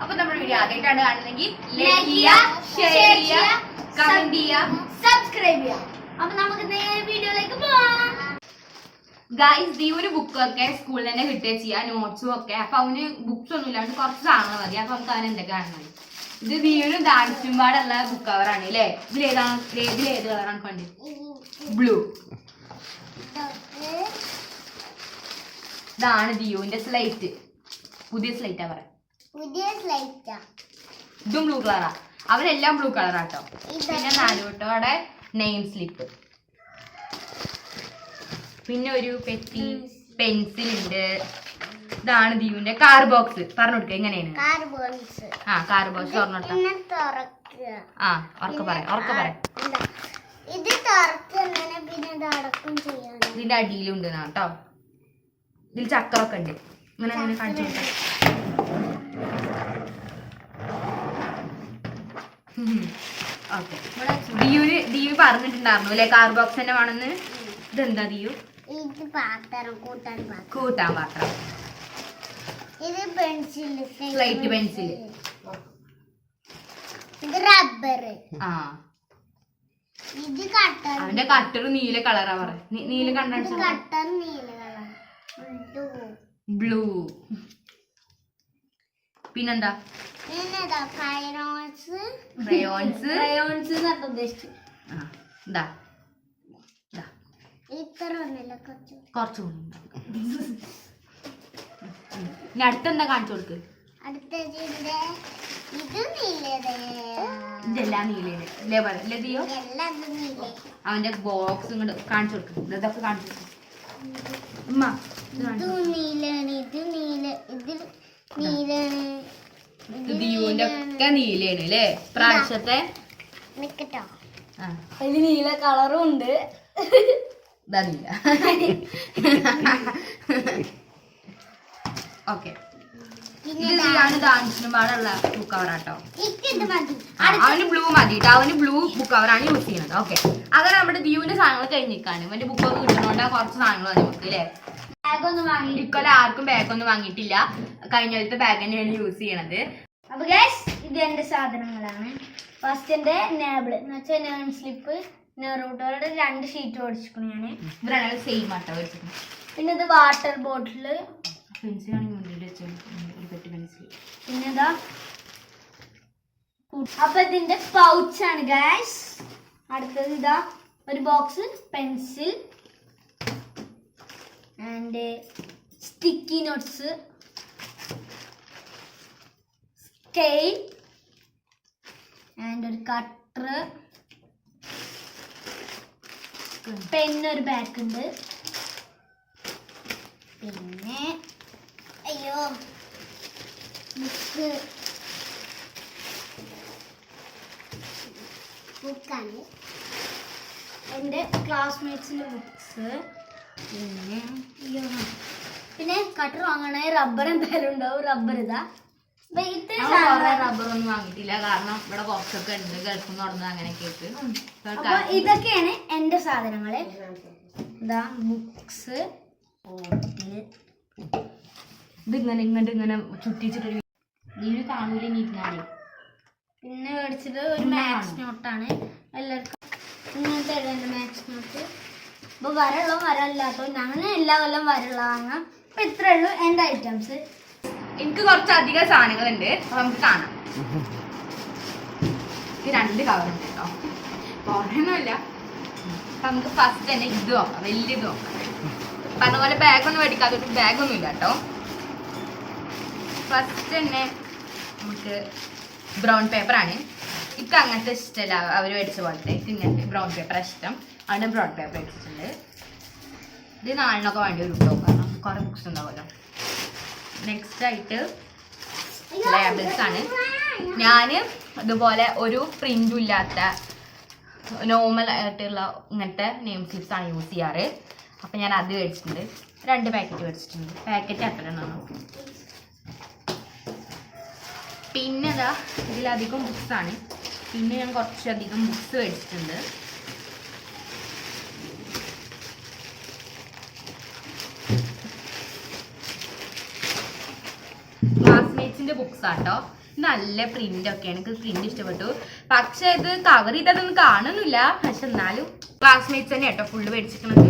അപ്പൊ നമ്മുടെ വീഡിയോ ആദ്യമായിട്ടാണ് കാണുന്നെങ്കിൽ സബ്സ്ക്രൈബ് അപ്പൊ നമുക്ക് വീഡിയോയിലേക്ക് പോവാം. ഗൈസ് ഈ ഒരു ബുക്കൊക്കെ സ്കൂളിൽ തന്നെ കിട്ടുക ചെയ്യാം നോട്ട്സും ഒക്കെ. അപ്പൊ അവന് ബുക്സ് ഒന്നും ഇല്ലാണ്ട് കുറച്ച് സാധനങ്ങൾ മതി. അപ്പൊ നമുക്ക് അവൻ എന്തൊക്കെ കാണുന്നത് ഇത് ദീവനും ഡാൻസും പാടുള്ള ബുക്ക് കവറാണ് അല്ലേ ഇതിലേതാണ് ഇതിൽ ഏത് കളറാണ് കണ്ടത് ബ്ലൂ ഇതാണ് ദിയുവിന്റെ സ്ലൈറ്റ് പുതിയ സ്ലൈറ്റാ പറ. പുതിയ സ്ലൈറ്റാ ഇതും ബ്ലൂ കളറാ അവരെല്ലാം ബ്ലൂ കളറാട്ടോ പിന്നെ നാലുവട്ടോടെ നെയിം സ്ലിപ്പ് പിന്നെ ഒരു പെറ്റി പെൻസിൽ ഉണ്ട്. ഇതാണ് ദീവിന്റെ കാർ ബോക്സ് പറഞ്ഞു കൊടുക്കുക എങ്ങനെയാണ്? ആ കാർ ബോക്സ് തുറക്കുക. ആ ഉറക്കെ പറയാം ഉറക്കെ പറയാം ഇതിന്റെ അടിയിലുണ്ട് കേട്ടോ ഇതിൽ ചക്രമൊക്കെ ഉണ്ട്. ഇങ്ങനെ അങ്ങനെ കാണിച്ചു കൊടുക്കാം ഓക്കെ. ദിയുന് ദിയു പറഞ്ഞിട്ടുണ്ടായിരുന്നു അല്ലെ? കാർ ബോക്സ് തന്നെ വേണമെന്ന്. ഇതെന്താ ദിയു? ഇത് പാത്രം കൂട്ടാൻ പാത്രം. കൂട്ടാൻ പാത്രം. ഇത് പെൻസിൽ Slate പെൻസിൽ ഇത് റബ്ബർ ആ. ഇത് കട്ടർ അവന്റെ കട്ടർ നീല കളറാ പറ. നീല കണ്ടു കട്ടർ നീല കളർ ബ്ലൂ പിന്നെന്താ? ക്രയോൺസ് ക്രയോൺസ് കുറച്ച്. അടുത്തെന്താ കാണിച്ചു കൊടുക്ക്? ഇതെല്ലാം നീലയോ ഇല്ലേ അവന്റെ ബോക്സ് ഇങ്ങോട്ട് കാണിച്ചു കൊടുക്കും. ഇതൊക്കെ കാണിച്ചു കൊടുക്കും. ഉമ്മ. ദിയുവിന്റെ ഒക്കെ നീലയാണ് അല്ലേ? പ്രാവശ്യത്തെ? അതിൽ നീല കളറും ഉണ്ട്. ഓക്കെ. ബുക്ക് കവറാട്ടോ അവന് ബ്ലൂ മതി കേട്ടോ അവന് ബ്ലൂ ബുക്ക് കവറാണ് യൂസ് ചെയ്യുന്നത് ഓക്കെ. അങ്ങനെ നമ്മുടെ ദിയുവിന്റെ സാധനങ്ങൾ കഴിഞ്ഞിരിക്കാണ് ഇവന്റെ ബുക്കൊക്കെ കിട്ടുന്നോണ്ട് കുറച്ച് സാധനങ്ങൾ മതി നമുക്ക് അല്ലേ? ബാഗ് ഒന്ന് വാങ്ങി ഇക്കൊല്ലം ആർക്കും ബാഗൊന്നും വാങ്ങിയിട്ടില്ല. കഴിഞ്ഞ ബാഗ് തന്നെയാണ് യൂസ് ചെയ്യണത്. അപ്പൊ ഗൈസ് ഇത് എന്റെ സാധനങ്ങളാണ്. ഫസ്റ്റ് എന്റെ നേബിൾ എന്ന് വെച്ചാൽ നേൺ സ്ലിപ്പ് നെറൂട്ടോയുടെ രണ്ട് ഷീറ്റ് ഓടിച്ചിരിക്കുന്നു ഞാൻ ഇവരാണെങ്കിൽ സെയിം ആട്ടോ ഓടിച്ചിരിക്കുന്നത് പിന്നെ ഇത് വാട്ടർ ബോട്ടിൽ പിന്നെ ഇതാ അപ്പൊ ഇതിന്റെ പൗച്ചാണ് ഗൈസ് അടുത്തത് ഇതാ ഒരു box pencil and sticky notes scale and ഒരു കട്ടർ പെന്നൊരു ബാക്ക് ഉണ്ട്. പിന്നെ അയ്യോ ബുക്ക് ബുക്കാണ് എന്റെ ക്ലാസ്മേറ്റ്സിന്റെ ബുക്സ് പിന്നെ കട്ടർ വാങ്ങണേ റബ്ബർ എന്തായാലും ഉണ്ടാവും റബ്ബർ ഇതാ. റബ്ബർ ഒന്നും വാങ്ങിയിട്ടില്ല. കാരണം ഇവിടെ കുറച്ചൊക്കെ ഉണ്ട്. ഗൾഫിൽ നിന്ന് നടന്നത് അങ്ങനെയൊക്കെ ഇതൊക്കെയാണ് എന്റെ സാധനങ്ങൾ. ഇതാ ബുക്സ് ഇതിങ്ങനെ ഇങ്ങോട്ട് ഇങ്ങനെ ചുറ്റിച്ചിട്ടൊരു നീര് കാണൂല നീ പിന്നെ മേടിച്ചത് ഒരു മാത്സ് നോട്ടാണ് എല്ലാവർക്കും ഇങ്ങനത്തെ എന്റെ മാത്സ് നോട്ട് വരള്ളോ വരല്ലാത്തോ ഞങ്ങൾ എല്ലാ കൊല്ലം വാങ്ങാം. അപ്പം ഇത്രേ ഉള്ളൂ എന്റെ ഐറ്റംസ് എനിക്ക് കുറച്ച് അധികം സാധനങ്ങളുണ്ട്. അപ്പൊ നമുക്ക് കാണാം. ഇത് രണ്ട് കവറുണ്ട് കേട്ടോ. കുറേയൊന്നുമില്ല അപ്പൊ നമുക്ക് ഫസ്റ്റ് തന്നെ ഇത് നോക്കാം. വലിയത് നോക്കാം. പറഞ്ഞ പോലെ ബാഗൊന്നും മേടിക്കാത്തൊരു ബാഗൊന്നും ഇല്ല കേട്ടോ. ഫസ്റ്റ് തന്നെ നമുക്ക് ബ്രൗൺ പേപ്പറാണ് ഇക്ക അങ്ങനത്തെ ഇഷ്ടമല്ല അവർ മേടിച്ച പോലത്തെ. ഇങ്ങനത്തെ ബ്രൗൺ പേപ്പർ ഇഷ്ടം. അവിടെ ബ്രൗൺ പേപ്പർ മേടിച്ചിട്ടുണ്ട്. ഇത് നാളിനൊക്കെ വേണ്ടി വരും കേട്ടോ കാരണം കുറേ ബുക്സ് ഉണ്ടാവുമല്ലോ. നെക്സ്റ്റ് ആയിട്ട് ലേബിൾസ് ആണ്. ഞാൻ ഇതുപോലെ ഒരു പ്രിന്റും ഇല്ലാത്ത നോർമൽ ആയിട്ടുള്ള ഇങ്ങനത്തെ നെയിം സ്ലിപ്സ് ആണ് യൂസ് ചെയ്യാറ്. അപ്പം ഞാൻ അത് മേടിച്ചിട്ടുണ്ട്. രണ്ട് പാക്കറ്റ് മേടിച്ചിട്ടുണ്ട്. പാക്കറ്റ് എണ്ണമാണ് പിന്നെ ഇതാ ഇതിലധികം ബുക്സ് ആണ്. പിന്നെ ഞാൻ കുറച്ചധികം ബുക്സ് മേടിച്ചിട്ടുണ്ട്. ഇംഗ്ലീഷിന്റെ ബുക്സ് ആട്ടോ. നല്ല പ്രിന്റ് ഒക്കെ എനിക്ക് പ്രിന്റ് ഇഷ്ടപ്പെട്ടു. പക്ഷെ ഇത് കവർ ചെയ്തതൊന്നും കാണുന്നില്ല. പക്ഷെ എന്നാലും ക്ലാസ്മേറ്റ്സ് തന്നെ കേട്ടോ ഫുള്ള് മേടിച്ചിരിക്കണത്.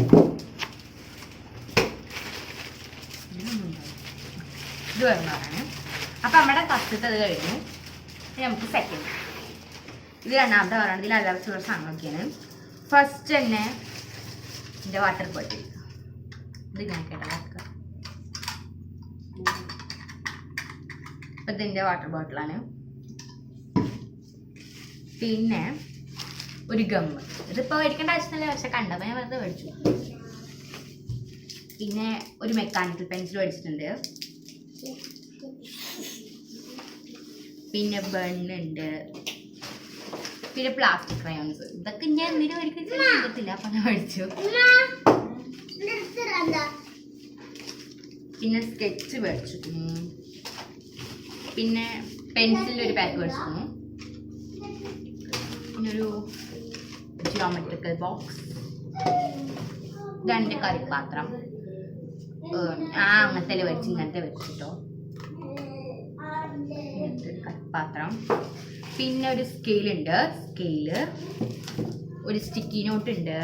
ഇത് വരുന്നതാണ് അപ്പൊ നമ്മുടെ ഫസ്റ്റത്തെ അത് കഴിഞ്ഞു നമുക്ക് സെക്കൻഡ് ഇത് രണ്ടാമത്തെ പറയുന്നത് ഇതിൽ അല്ലാതെ ചില സാധനങ്ങളൊക്കെയാണ്. ഫസ്റ്റ് തന്നെ എന്റെ വാട്ടർ ബോട്ടിൽ ഇത് ഞാൻ കേട്ടോ. ഇതിന്റെ വാട്ടർ ബോട്ടിലാണ് പിന്നെ ഒരു ഗമ്മ് ഇതിപ്പോൾ മേടിക്കേണ്ട ആവശ്യമില്ല പക്ഷെ കണ്ടപ്പോൾ ഞാൻ വെറുതെ മേടിച്ചു. പിന്നെ ഒരു മെക്കാനിക്കൽ പെൻസിൽ മേടിച്ചിട്ടുണ്ട്. പിന്നെ ബണ്ണുണ്ട് പിന്നെ പ്ലാസ്റ്റിക് ക്രയോൺസ് ഇതൊക്കെ ഞാൻ എന്തിനും ഒരിക്കലും ചെയ്തിട്ടില്ല അപ്പൊ ഞാൻ മേടിച്ചു. പിന്നെ സ്കെച്ച് മേടിച്ചു ഉം. പിന്നെ പെൻസിലിന്റെ ഒരു പാക്ക് മേടിച്ചിരുന്നു പിന്നെ ഒരു ജിയോമെട്രിക്കൽ ബോക്സ് രണ്ട് കറിപ്പാത്രം ആ അങ്ങനത്തെ വെച്ച് ഇങ്ങനത്തെ വെച്ചിട്ടോ കറിപ്പാത്രം. പിന്നെ ഒരു സ്കെയിലുണ്ട് സ്കെയിൽ ഒരു സ്റ്റിക്കി നോട്ട് ഉണ്ട്.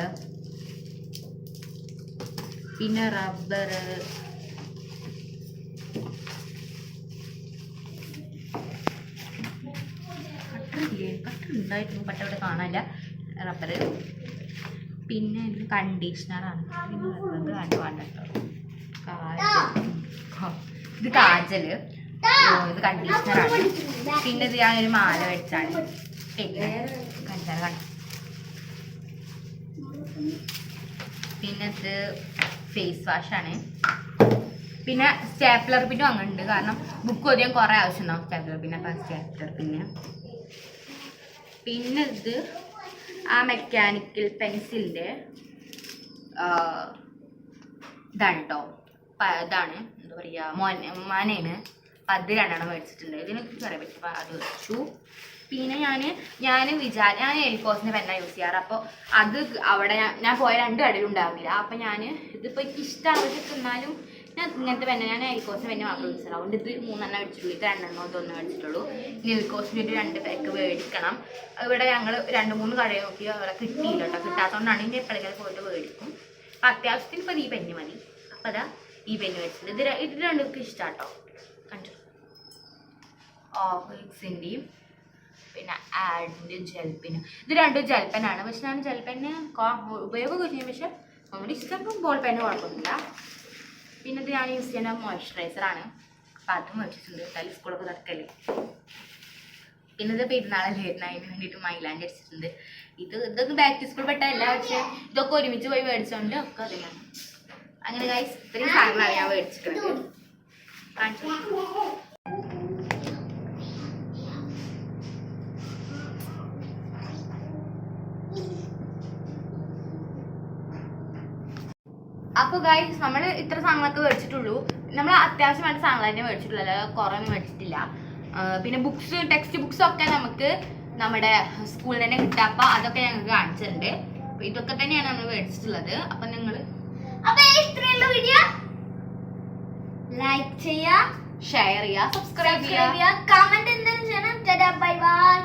പിന്നെ റബ്ബർ കട്ടറില്ലേ ഉണ്ടായിരുന്നു പട്ട ഇവിടെ കാണാനില്ല. റബ്ബർ പിന്നെ ഇത് കണ്ടീഷണറാണ് പിന്നെ കാജൽ ഇത് കാജൽ ഇത് കണ്ടീഷണറാണ് പിന്നെ ഇത് ഒരു മാല വെച്ചാണ് കണ്ട പിന്നെ ഇത് ഫേസ് വാഷാണ് പിന്നെ സ്റ്റാപ്ലർ പിന്നെ ഉണ്ട് കാരണം ബുക്ക് ഒതിയാൻ കുറേ ആവശ്യമുണ്ടാവും സ്റ്റാപ്ലർ പിന്നെ അപ്പം സ്റ്റാപ്ലർ പിന്നെ പിന്നെ ഇത് ആ മെക്കാനിക്കൽ പെൻസിലിന്റെ ഇതാണ്. ഇതാണ് എന്താ പറയുക മോൻ മാനയാണ് അപ്പം അത് രണ്ടെണ്ണം മേടിച്ചിട്ടുണ്ട്. ഇതിനെ കുറിച്ച് പറയാൻ പറ്റും അപ്പം അത് വെച്ചു. പിന്നെ ഞാൻ ഞാൻ വിചാര ഞാൻ എലിക്കോസിന്റെ പെന്നാണ് യൂസ് ചെയ്യാറ്. അപ്പോൾ അത് അവിടെ ഞാൻ പോയ രണ്ട് കടയിലും അപ്പം ഞാൻ ഇതിപ്പോൾ എനിക്ക് ഇഷ്ടമാണ് എന്നാലും ഞാൻ ഇങ്ങനത്തെ പെന്നെ ഞാൻ എൽക്കോസ് പെന്നെ മാത്രം യൂസ് അതുകൊണ്ട് ഇത് മൂന്നെണ്ണം അടിച്ചിട്ടുള്ളൂ. ഇത് രണ്ടെണ്ണോ ഇതൊന്നും അടിച്ചിട്ടുള്ളൂ. ഇനി എലിക്കോസിന്റെ ഒരു രണ്ട് പാക്ക് മേടിക്കണം ഇവിടെ ഞങ്ങൾ രണ്ട് മൂന്ന് കടയിൽ നോക്കി അവിടെ കിട്ടിയില്ല കേട്ടോ. കിട്ടാത്തതുകൊണ്ടാണ് ഇനി എപ്പോഴെങ്കിലും പോയിട്ട് മേടിക്കും അപ്പം അത്യാവശ്യത്തിന് ഇപ്പോൾ ഈ പെന്ന് മതി. അപ്പം അതാ ഈ പെന്ന് മേടിച്ചത് ഇത് ഇത് രണ്ടും ഇഷ്ടമാണ് കേട്ടോ. കണ്ടു? ഓഫിക്സിന്റെയും പിന്നെ ആഡിന്റെയും ജെൽപ്പിന്. ഇത് രണ്ടും ജെൽപ്പനാണ്. പക്ഷെ ഞാൻ ജെൽപ്പന് ഉപയോഗമൊക്കെ ചെയ്യും പക്ഷെ നമ്മുടെ ഇഷ്ടം ബോൾ പെന്നെ കുഴപ്പമൊന്നുമില്ല. പിന്നെ ഇത് ഞാൻ യൂസ് ചെയ്യുന്ന മോയ്സ്ചറൈസറാണ് അപ്പം അത് മേടിച്ചിട്ടുണ്ട് തലി സ്കൂളൊക്കെ നടക്കല്ലേ പിന്നെ ഇത് പെരുന്നാളല്ലേ അതിന് വേണ്ടിട്ട് മൈലാൻഡ് അടിച്ചിട്ടുണ്ട്. ഇത് ഇതൊക്കെ ബാക്ക് ടു സ്കൂൾ പെട്ടല്ല പക്ഷെ ഇതൊക്കെ ഒരുമിച്ച് പോയി മേടിച്ചോണ്ട് ഒക്കെ അതിനാണ്. അങ്ങനെ ഗൈസ് ഇത്രയും സാധനങ്ങളാണ് ഞാൻ മേടിച്ചിട്ടുള്ളത്. കാണിച്ചു? അപ്പോൾ ഗൈസ് നമ്മൾ ഇത്ര സാധനങ്ങളൊക്കെ മേടിച്ചിട്ടുള്ളൂ. നമ്മൾ അത്യാവശ്യമായിട്ട് സാധനങ്ങൾ തന്നെ മേടിച്ചിട്ടുള്ളൂ. അല്ലാതെ കുറേ ഒന്നും മേടിച്ചിട്ടില്ല. പിന്നെ ബുക്സ് ടെക്സ്റ്റ് ബുക്സ് ഒക്കെ നമുക്ക് നമ്മുടെ സ്കൂളിൽ തന്നെ കിട്ടുക. അപ്പോൾ അതൊക്കെ ഞങ്ങൾക്ക് കാണിച്ചിട്ടുണ്ട്. അപ്പോൾ ഇതൊക്കെ തന്നെയാണ് നമ്മൾ മേടിച്ചിട്ടുള്ളത്. അപ്പം നിങ്ങൾ അപ്പൊ ഇത്രയുള്ള വീഡിയോ ലൈക്ക് ചെയ്യുക ഷെയർ ചെയ്യുക സബ്സ്ക്രൈബ് ചെയ്യുക. കമന്റ് എന്തെങ്കിലും ചെയ്യണം. Bye bye